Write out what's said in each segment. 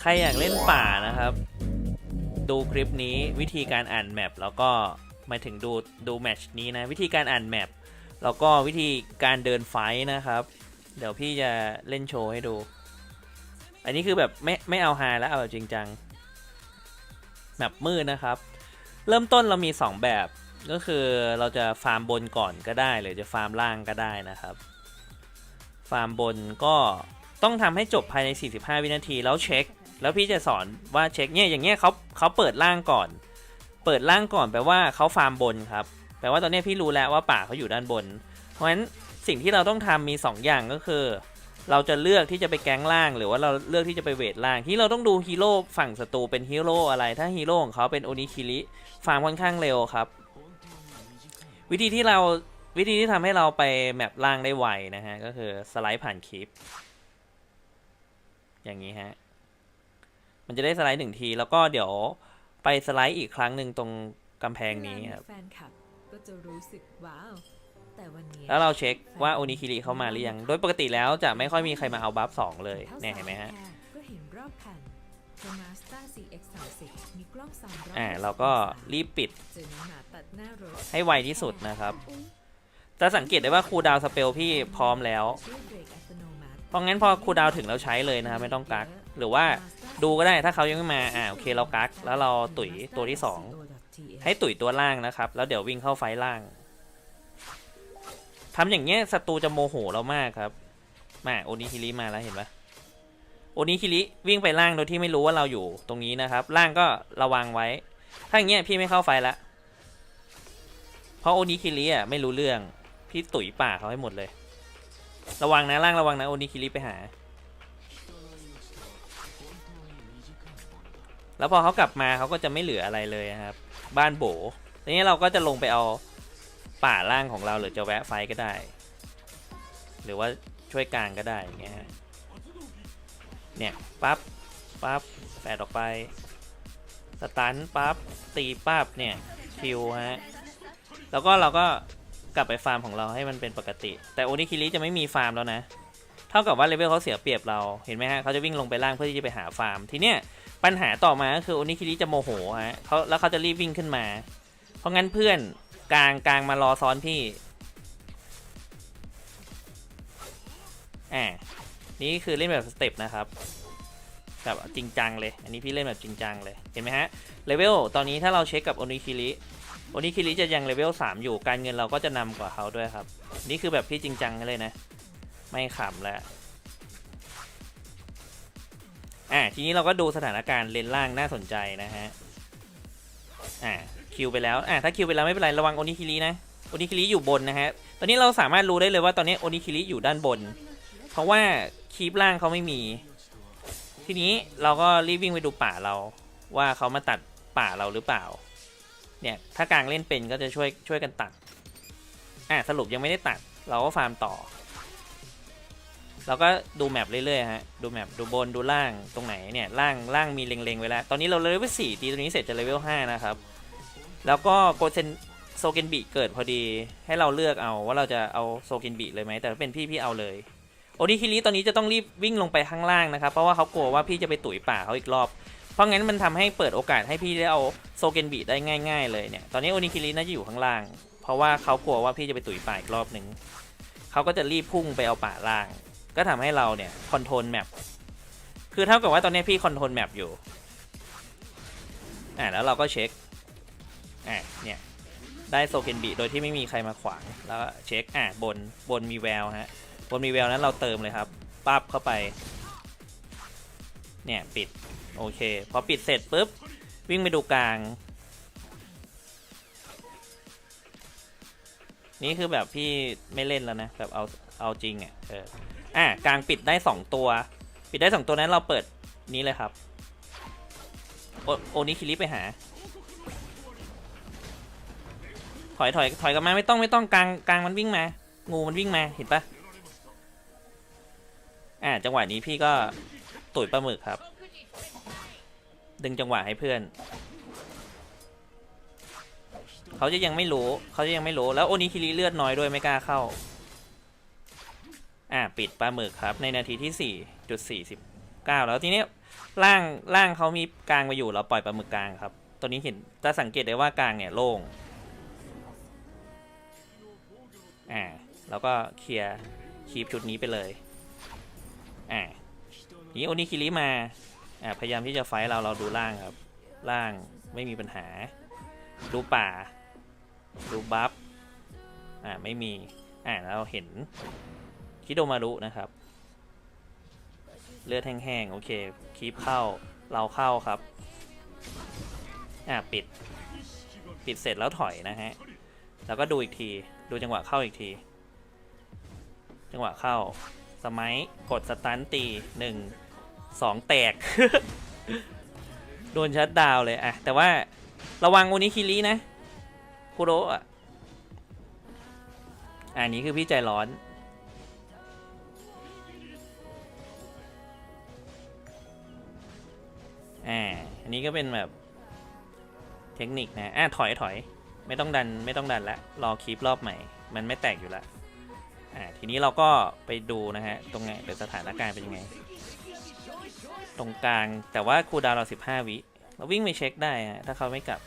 ใครอยากเล่นป่านะครับ ดูคลิปนี้วิธีการอ่านแมปแล้วก็มาถึงดูดูแมชนี้นะ วิธีการอ่านแมปแล้วก็วิธีการเดินไฟนะครับ เดี๋ยวพี่จะเล่นโชว์ให้ดู อันนี้คือแบบไม่ไม่เอาฮาแล้วเอาแบบจริงจังแมปมืดนะครับ เริ่มต้นเรามี 2 แบบก็คือเราจะฟาร์มบนก่อนก็ได้หรือจะฟาร์มล่างก็ได้นะครับ ฟาร์มบนก็ต้องทำให้จบภายใน 45 วินาทีแล้วเช็ค แล้วพี่จะสอนว่าเช็คเนี่ยอย่างเงี้ยเขาเขาเปิดล่างก่อน เปิดล่างก่อนแปลว่าเขาฟาร์มบนครับแปลว่าตอนนี้พี่รู้แล้วว่าป่าเขาอยู่ด้านบน เพราะฉะนั้นสิ่งที่เราต้องทำมี 2 อย่างก็คือ เราจะเลือกที่จะไปแก๊งล่าง หรือว่าเราเลือกที่จะไปเวทล่าง ที่เราต้องดูฮีโร่ฝั่งศัตรูเป็นฮีโร่อะไร ถ้าฮีโร่ของเขาเป็นโอนิคิริฟาร์มค่อนข้างเร็วครับ วิธีที่เราวิธีที่ทำให้เราไปแมปล่างได้ไวนะฮะก็คือสไลด์ผ่านคลิป อย่างนี้ฮะ มันจะได้สไลด์หนึ่งที แล้วก็เดี๋ยวไปสไลด์อีกครั้งหนึ่งตรงกำแพงนี้ครับ แฟนคลับก็จะรู้สึกว้าว แต่วันนี้แล้วเราเช็คว่าโอนิคิริเข้ามาหรือยัง โดยปกติแล้วจะไม่ค่อยมีใครมาเอาบัฟสองเลยเนี่ยเห็นไหมฮะ ก็เห็นรอบคันมาสเตอร์ CX30 มีกล้อง360อ่าเราก็รีบปิดเจอน้องหมาตัดหน้ารถให้ไวที่สุดนะครับอุ๊ยจะสังเกตได้ว่าคูลดาวน์สเปลพี่พร้อมแล้ว ช่วยเบรกอัตโนมัติเพราะงั้นพอคูลดาวน์ถึงเราใช้เลยนะครับไม่ต้องกัก หรือว่าดูก็ได้ถ้าเขายังไม่มาอ่าโอเคเรากักแล้วเราตุ๋ยตัวที่สองให้ตุ๋ยตัวล่างนะครับ แล้วเดี๋ยววิ่งเข้าไฟล่างทำอย่างเงี้ยศัตรูจะโมโหเรามากครับมาโอนิคิริมาแล้วเห็นปะโอนิคิริวิ่งไปล่างโดยที่ไม่รู้ว่าเราอยู่ตรงนี้นะครับ ล่างก็ระวังไว้ ถ้าอย่างเงี้ยพี่ไม่เข้าไฟละเพราะโอนิคิริอะไม่รู้เรื่องพี่ตุ๋ยป่าเขาให้หมดเลย ระวังนะล่างระวังนะโอนิคิริไปหา แล้วพอเขากลับมาเขาก็จะไม่เหลืออะไรเลยนะครับ บ้านโบทีนี้เราก็จะลงไปเอาป่าล่างของเราหรือจะแวะไฟก็ได้ หรือว่าช่วยกลางก็ได้อย่างเงี้ยเนี่ยปั๊บปั๊บแปดออกไปสตันปั๊บตีปั๊บเนี่ยคิวฮะแล้วก็เราก็กลับไปฟาร์มของเราให้มันเป็นปกติ แต่โอนิคิริจะไม่มีฟาร์มแล้วนะ เท่ากับว่าเลเวลเขาเสียเปรียบเราเห็นไหมฮะเขาจะวิ่งลงไปล่างเพื่อที่จะไปหาฟาร์ม ทีเนี้ยปัญหาต่อมาก็คือโอนิคิริจะโมโหฮะเขาแล้วเขาจะรีบวิ่งขึ้นมา เพราะงั้นเพื่อนกลางกลางมารอซ้อนพี่อ่านี่คือเล่นแบบสเต็ปนะครับแบบจริงจังเลย อันนี้พี่เล่นแบบจริงจังเลย เห็นไหมฮะ เลเวลตอนนี้ถ้าเราเช็คกับโอนิคิริโอนิคิริจะยังเลเวล3อยู่ การเงินเราก็จะนำกว่าเขาด้วยครับ นี่คือแบบพี่จริงจังเลยนะ ไม่ขำแล้วอ่าทีนี้เราก็ดูสถานการณ์เลนล่างน่าสนใจนะฮะอ่าคิวไปแล้วอ่าถ้าคิวไปแล้วไม่เป็นไรระวังโอนิคิรินะโอนิคิริอยู่บนนะฮะตอนนี้เราสามารถรู้ได้เลยว่าตอนนี้โอนิคิริอยู่ด้านบน เพราะว่าคีปล่างเขาไม่มี ทีนี้เราก็รีบวิ่งไปดูป่าเรา ว่าเขามาตัดป่าเราหรือเปล่า เนี่ยถ้ากลางเล่นเป็นก็จะช่วยช่วยกันตัดอ่าสรุปยังไม่ได้ตัด เราก็ฟาร์มต่อ เราก็ดูแมปเรื่อยๆฮะ ดูแมปดูบนดูล่างตรงไหนเนี่ยล่างล่างมีเล็งๆไว้แล้ว ตอนนี้เราเลเวลสี่ตีตัวนี้เสร็จจะเลเวลห้านะครับ แล้วก็โกเซนโซเกนบิเกิดพอดีให้เราเลือกเอาว่าเราจะเอาโซเกนบิเลยไหมแต่ถ้าเป็นพี่พี่เอาเลยโอนิคิริตอนนี้จะต้องรีบวิ่งลงไปข้างล่างนะครับ เพราะว่าเขากลัวว่าพี่จะไปตุ๋ยป่าเขาอีกรอบ เพราะงั้นมันทำให้เปิดโอกาสให้พี่ได้เอาโซเกนบิได้ง่าย ๆ เลยเนี่ยตอนนี้โอนิคิริน่าจะอยู่ข้างล่าง เพราะว่าเขากลัวว่าพี่จะไปตุ๋ยป่าอีกรอบหนึ่งเขาก็จะรีบพุ่งไปเอาป่าล่าง ก็ทำให้เราเนี่ยคอนโทรลแมปคือเท่ากับว่าตอนนี้พี่คอนโทรลแมปอยู่อ่าแล้วเราก็เช็คอ่าเนี่ยได้โซเกนบิโดยที่ไม่มีใครมาขวางแล้วเช็คอ่าบนบนมีแววฮะบนมีแววนั้นเราเติมเลยครับปั๊บเข้าไปเนี่ยปิดโอเคพอปิดเสร็จปุ๊บวิ่งไปดูกลาง นี่คือแบบพี่ไม่เล่นแล้วนะแบบเอาเอาจริงอะ่ะเออ อะกลางปิดได้สองตัว ปิดได้สองตัวนั้นเราเปิดนี้เลยครับ โอโอนิคิริไปหา ถอยถอยถอยกลับมาไม่ต้องไม่ต้องกลางกลางมันวิ่งมา งูมันวิ่งมาเห็นปะอ่าจังหวะนี้พี่ก็ตุ๋ยปลาหมึกครับ ดึงจังหวะให้เพื่อน เขาจะยังไม่รู้เขาจะยังไม่รู้แล้วโอนิคิริเลือดน้อยด้วยไม่กล้าเข้า อ่าปิดปลาหมึกครับในนาทีที่สี่จุดสี่สิบเก้าแล้วทีนี้ล่างล่างเขามีกลางมาอยู่เราปล่อยปลาหมึกกลางครับ ตัวนี้เห็นจะสังเกตได้ว่ากลางเนี่ยโล่งอ่าแล้วก็เคลียร์คีปชุดนี้ไปเลยอ่านี้โอนิคิริมาอ่าพยายามที่จะไฟเราเราดูล่างครับ ล่างไม่มีปัญหา ดูป่า ดูบัฟอ่าไม่มีอ่าเราเห็น คิโดมารุนะครับ เลือดแห้งๆ โอเค คีปเข้า เราเข้าครับ อ่าปิด ปิดเสร็จแล้วถอยนะฮะ แล้วก็ดูอีกที ดูจังหวะเข้าอีกที จังหวะเข้า สมัยกดสตันตีหนึ่งสองแตก โดนชัดดาวเลยอะแต่ว่าระวังโอนิคิรินะคุโระอะอันนี้คือพี่ใจร้อน อ่า อันนี้ก็เป็นแบบเทคนิคนะอ่าถอยถอย ไม่ต้องดันไม่ต้องดันละ รอคลิปรอบใหม่ มันไม่แตกอยู่ละอ่า ทีนี้เราก็ไปดูนะฮะ ตรงไงเป็นสถานการณ์เป็นยังไง ตรงกลาง แต่ว่าคูดาวเราสิบห้าวิ เราวิ่งไปเช็คได้ฮะ ถ้าเขาไม่กลับ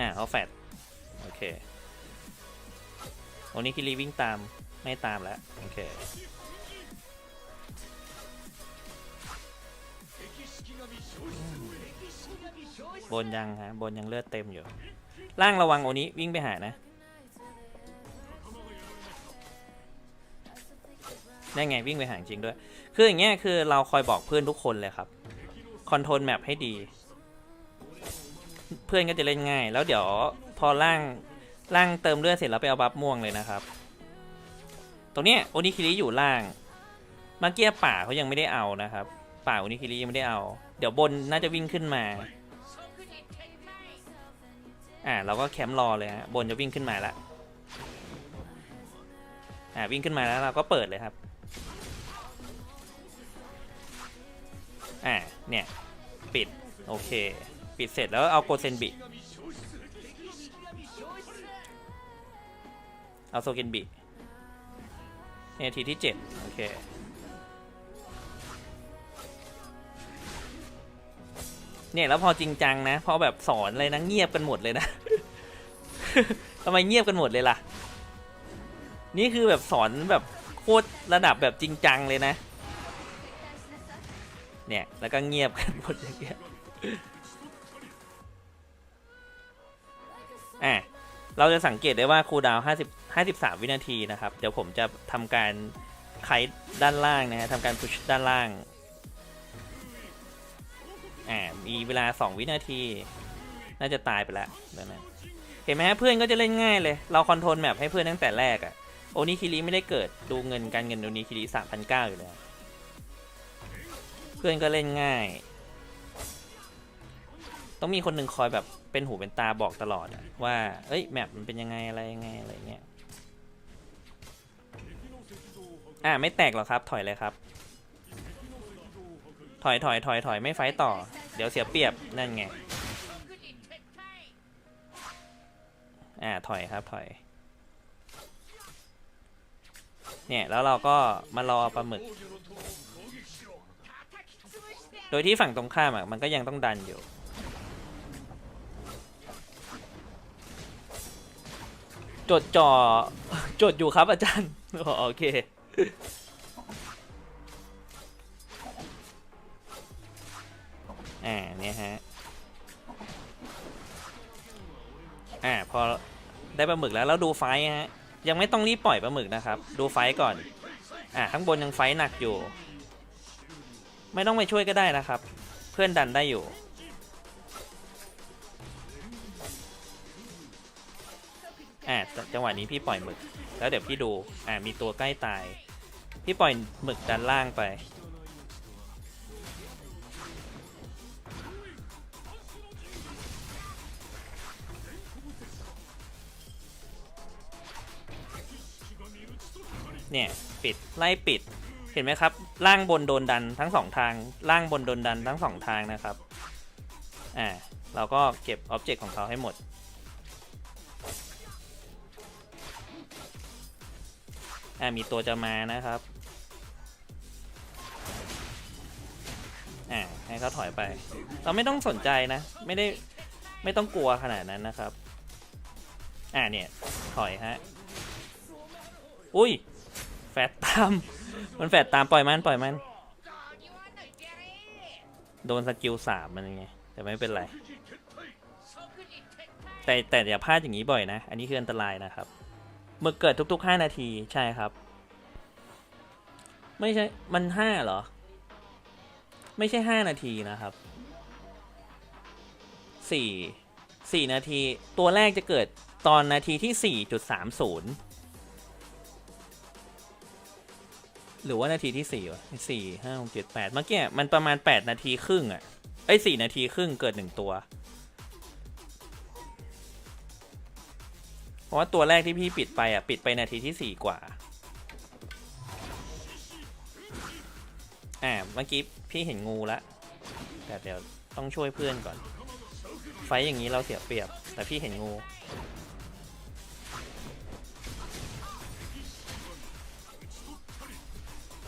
อ่าเขาแฟดโอเคโอนิคิริวิ่งตามไม่ตามแล้ว โอเคบนยังฮะบนยังเลือดเต็มอยู่ ล่างระวังโอนี้วิ่งไปหานะได้ไงวิ่งไปหาจริงด้วย คืออย่างเงี้ยคือเราคอยบอกเพื่อนทุกคนเลยครับ คอนโทรลแมปให้ดี เพื่อนก็จะเล่นง่าย แล้วเดี๋ยวพอล่างล่างเติมเลือดเสร็จแล้วไปเอาบัฟม่วงเลยนะครับ ตรงเนี้ยโอนิคิริอยู่ล่างเมื่อกี้ป่าเขายังไม่ได้เอานะครับ ป่าโอนิคิริยังไม่ได้เอา เดี๋ยวบนน่าจะวิ่งขึ้นมา อ่าเราก็แคมป์รอเลยฮะบนจะวิ่งขึ้นมาแล้วอ่าวิ่งขึ้นมาแล้วเราก็เปิดเลยครับอ่าเนี่ย ปิด โอเค ปิดเสร็จแล้วเอาโกเซนบิเอาโซเกนบิเนี่ยทีที่เจ็ดโอเคเนี่ยแล้วพอจริงจังนะพอแบบสอนอะไรนะเงียบกันหมดเลยนะทำไมเงียบกันหมดเลยล่ะ นี่คือแบบสอนแบบโคตรระดับแบบจริงจังเลยนะ เนี่ยแล้วก็เงียบกันหมดอย่างเงี้ย อะเราจะสังเกตได้ว่าคูลดาวน์50 53 วินาทีนะครับ เดี๋ยวผมจะทำการไขด้านล่างนะฮะทำการพุชด้านล่างอ่ามีเวลา 2 วินาที น่าจะตายไปแล้วเดี๋ยวนะเห็นไหมฮะเพื่อนก็จะเล่นง่ายเลย เราคอนโทรลแมปให้เพื่อนตั้งแต่แรกอะโอนิคิริไม่ได้เกิดดูเงินการเงินโอนิคิริ3,900 อยู่แล้ว เพื่อนก็เล่นง่าย ต้องมีคนหนึ่งคอยแบบเป็นหูเป็นตาบอกตลอดอะว่า เอ้ยแมปมันเป็นยังไงอะไรยังไงอะไรเงี้ย อ่าไม่แตกหรอกครับ ถอยเลยครับ ถอยถอยถอยถอยไม่ไฟต์ต่อ เดี๋ยวเสียเปรียบนั่นไง อ่าถอยครับถอย เนี่ยแล้วเราก็มารอปลาหมึก โดยที่ฝั่งตรงข้ามอะมันก็ยังต้องดันอยู่ จดจ่อจดอยู่ครับอาจารย์ โอเค อ่าเนี่ยฮะ อ่าพอได้ปลาหมึกแล้วแล้วดูไฟฮะ ยังไม่ต้องรีบปล่อยปลาหมึกนะครับ ดูไฟก่อน อ่าข้างบนยังไฟหนักอยู่ ไม่ต้องไปช่วยก็ได้นะครับ เพื่อนดันได้อยู่ จังหวะนี้พี่ปล่อยหมึก แล้วเดี๋ยวพี่ดูอ่ามีตัวใกล้ตาย พี่ปล่อยหมึกดันล่างไป เนี่ย ปิดไล่ปิดเห็นไหมครับ ล่างบนโดนดันทั้งสองทาง ล่างบนโดนดันทั้งสองทางนะครับ อ่า เราก็เก็บอ็อบเจกต์ของเขาให้หมด อ่ามีตัวจะมานะครับอ่าให้เขาถอยไป เราไม่ต้องสนใจนะ ไม่ได้ไม่ต้องกลัวขนาดนั้นนะครับ อ่าเนี่ย ถอยฮะ อุ้ย แฟดตาม มันแฟดตามปล่อยมันปล่อยมัน โดนสกิลสามมันไง แต่ไม่เป็นไร แต่แต่อย่าพลาดอย่างนี้บ่อยนะ อันนี้คืออันตรายนะครับ มึกเกิดทุกๆห้านาทีใช่ครับ ไม่ใช่มันห้าเหรอ ไม่ใช่ห้านาทีนะครับสี่สี่นาที ตัวแรกจะเกิดตอนนาทีที่สี่จุดสามศูนย์หรือว่านาทีที่สี่วะสี่ห้าหกเมื่อกี้มันประมาณแปดนาทีครึ่งอะไอ้สี่นาทีครึ่งเกิดหนึ่งตัว เพราะว่าตัวแรกที่พี่ปิดไปอะปิดไปนาทีที่สี่กว่าอ่าเมื่อกี้พี่เห็นงูละแต่เดี๋ยวต้องช่วยเพื่อนก่อน ไฟอย่างนี้เราเสียเปรียบ แต่พี่เห็นงู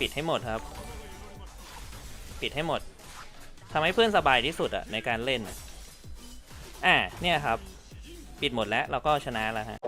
ปิดให้หมดครับ ปิดให้หมดทำให้เพื่อนสบายที่สุดอะในการเล่นอะอ่าเนี่ยครับ ปิดหมดแล้วเราก็ชนะแล้วฮะ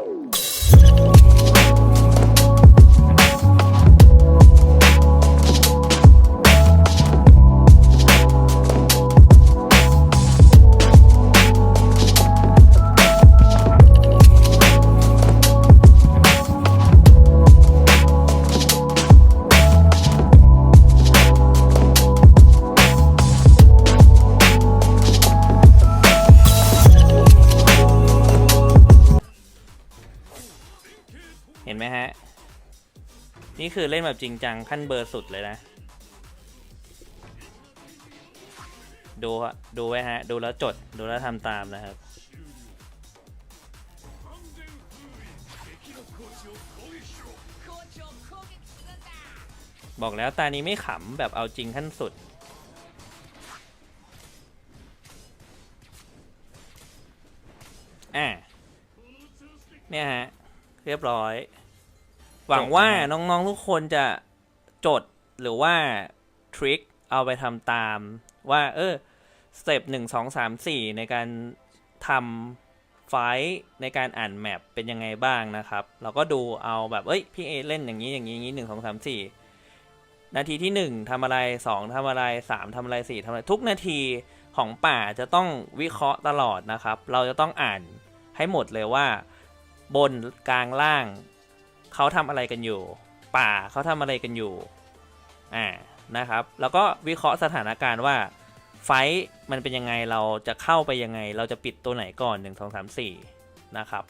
นี่คือเล่นแบบจริงจังขั้นเบอร์สุดเลยนะ ดูฮะดูไว้ฮะ ดูแล้วจด ดูแล้วทำตามนะครับบอกแล้วตานี้ไม่ขำแบบเอาจริงขั้นสุด อ่าเนี่ยฮะ เรียบร้อย หวังว่าน้องๆทุกคนจะจดหรือว่าทริคเอาไปทำตามว่า เออสเต็ปหนึ่งสองสามสี่ในการทำไฟท์ในการอ่านแมปเป็นยังไงบ้างนะครับ เราก็ดูเอาแบบเอ้ยพี่เอเล่นอย่างนี้อย่างนี้อย่างนี้หนึ่งสองสามสี่นาทีที่หนึ่งทำอะไรสองทำอะไรสามทำอะไรสี่ทำอะไรทุกนาทีของป่าจะต้องวิเคราะห์ตลอดนะครับ เราจะต้องอ่านให้หมดเลยว่า บนกลางล่าง เขาทำอะไรกันอยู่ ป่าเขาทำอะไรกันอยู่อ่านะครับ แล้วก็วิเคราะห์สถานการณ์ว่าไฟท์มันเป็นยังไงเราจะเข้าไปยังไง เราจะปิดตัวไหนก่อน 1 2 3 4 นะครับ